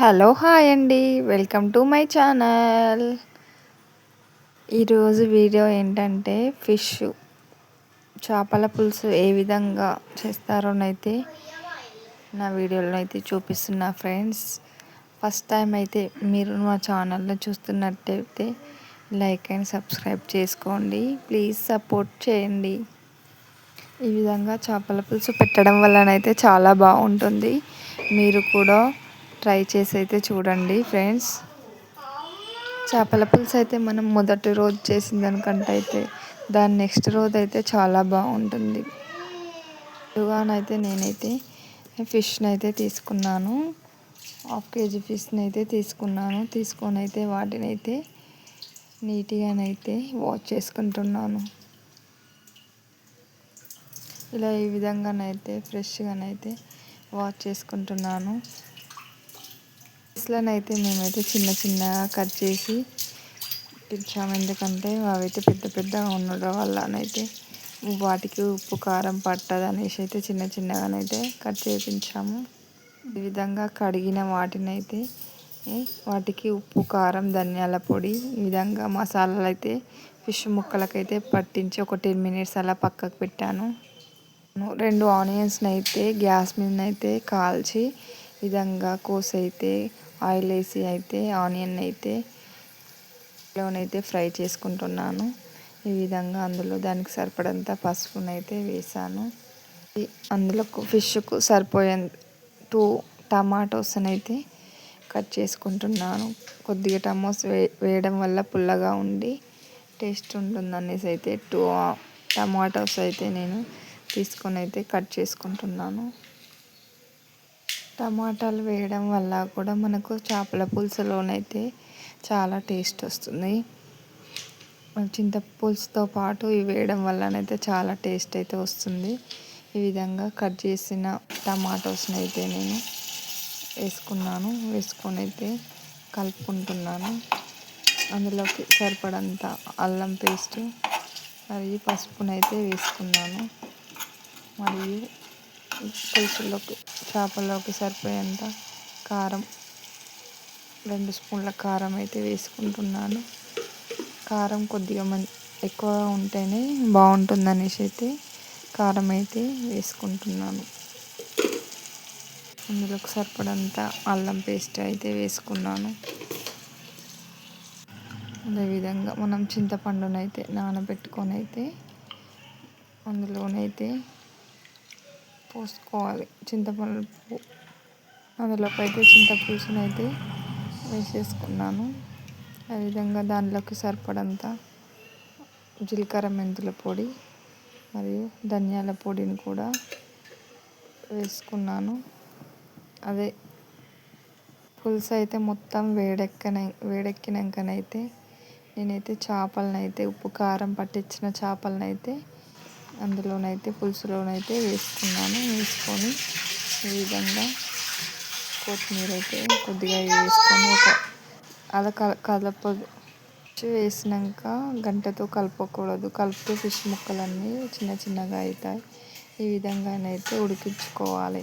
Hello hi అండి welcome to my channel. ఈరోజు video ఏంటంటే ఫిష్. చేపల పులుసు ఏ విధంగా చేస్తారోనైతే నా వీడియోలో అయితే చూపిస్తున్నా ఫ్రెండ్స్. ఫస్ట్ టైం అయితే మీరు మా ఛానల్లో చూస్తున్నట్టయితే లైక్ అండ్ సబ్స్క్రైబ్ చేసుకోండి. ప్లీజ్ సపోర్ట్ చేయండి. ఈ విధంగా చేపల పులుసు పెట్టడం వల్లనైతే చాలా బాగుంటుంది. మీరు కూడా ట్రై చేసి అయితే చూడండి ఫ్రెండ్స్. చేపల పులుసు అయితే మనం మొదటి రోజు చేసిన దానికంటే అయితే దాని నెక్స్ట్ రోజు అయితే చాలా బాగుంటుంది. ముందుగానైతే నేనైతే ఫిష్ని అయితే తీసుకున్నాను. హాఫ్ కేజీ ఫిష్ని అయితే తీసుకున్నాను. తీసుకొని అయితే వాటిని అయితే నీట్గానైతే వాష్ చేసుకుంటున్నాను. ఇలా ఈ విధంగానైతే ఫ్రెష్గానైతే వాష్ చేసుకుంటున్నాను. అయితే మేమైతే చిన్న చిన్నగా కట్ చేసి పెంచాము ఎందుకంటే అవైతే పెద్ద పెద్దగా ఉండడం వల్లనైతే వాటికి ఉప్పు కారం పట్టదు అనేసి అయితే చిన్న చిన్నగానైతే కట్ చేయించాము ఈ విధంగా కడిగిన వాటిని అయితే వాటికి ఉప్పు కారం ధనియాల పొడి ఈ విధంగా మసాలాలు అయితే ఫిష్ ముక్కలకైతే పట్టించి ఒక టెన్ మినిట్స్ అలా పక్కకు పెట్టాను. రెండు ఆనియన్స్ని అయితే గ్యాస్ మీద అయితే కాల్చి విధంగా కోసైతే ఆయిల్ వేసి అయితే ఆనియన్ అయితే లోనైతే ఫ్రై చేసుకుంటున్నాను. ఈ విధంగా అందులో దానికి సరిపడంత పసుపునైతే వేసాను. అందులో ఫిష్కు సరిపోయే టూ టమాటోస్ని అయితే కట్ చేసుకుంటున్నాను. కొద్దిగా టమోస్ వే వేయడం వల్ల పుల్లగా ఉండి టేస్ట్ ఉంటుంది అనేసి అయితే టూ టమాటోస్ అయితే నేను తీసుకొని అయితే కట్ చేసుకుంటున్నాను. టమాటాలు వేయడం వల్ల కూడా మనకు చేపల పులుసులోనైతే చాలా టేస్ట్ వస్తుంది. చింతపులుసుతో పాటు ఇవి వేయడం వల్లనైతే చాలా టేస్ట్ అయితే వస్తుంది. ఈ విధంగా కట్ చేసిన టమాటోస్ని అయితే నేను వేసుకున్నాను. వేసుకొని అయితే కలుపుకుంటున్నాను. అందులోకి సరిపడంత అల్లం పేస్ట్ మరియు పసుపునైతే వేసుకున్నాను. మరియు పులుసులోకి చేపల్లోకి సరిపోయేంత కారం రెండు స్పూన్ల కారం అయితే వేసుకుంటున్నాను. కారం కొద్దిగా మం ఎక్కువగా ఉంటేనే బాగుంటుంది అనేసి అయితే కారం అయితే వేసుకుంటున్నాను. అందులోకి సరిపడంత అల్లం పేస్ట్ అయితే వేసుకున్నాను. అదేవిధంగా మనం చింతపండునైతే నానబెట్టుకొని అయితే అందులోనైతే పోసుకోవాలి. చింతపండు అందులోకి అయితే చింతపులుసుని అయితే వేసేసుకున్నాను అదేవిధంగా దానిలోకి సరిపడంత జీలకర్ర మెంతుల పొడి మరియు ధనియాల పొడిని కూడా వేసుకున్నాను. అదే పులుసు అయితే మొత్తం వేడెక్కన వేడెక్కినాకనైతే నేనైతే చేపలనైతే ఉప్పు కారం పట్టించిన చేపలనైతే అందులోనైతే పులుసులోనైతే వేసుకున్నాను వేసుకొని ఈ విధంగా కొత్తిమీర అయితే కొద్దిగా వేసుకొని ఒక అలా కల కలప వేసినాక గంటతో కలపకూడదు. కలిపితే ఫిష్ ముక్కలన్నీ చిన్న చిన్నగా అవుతాయి. ఈ విధంగానైతే ఉడికించుకోవాలి.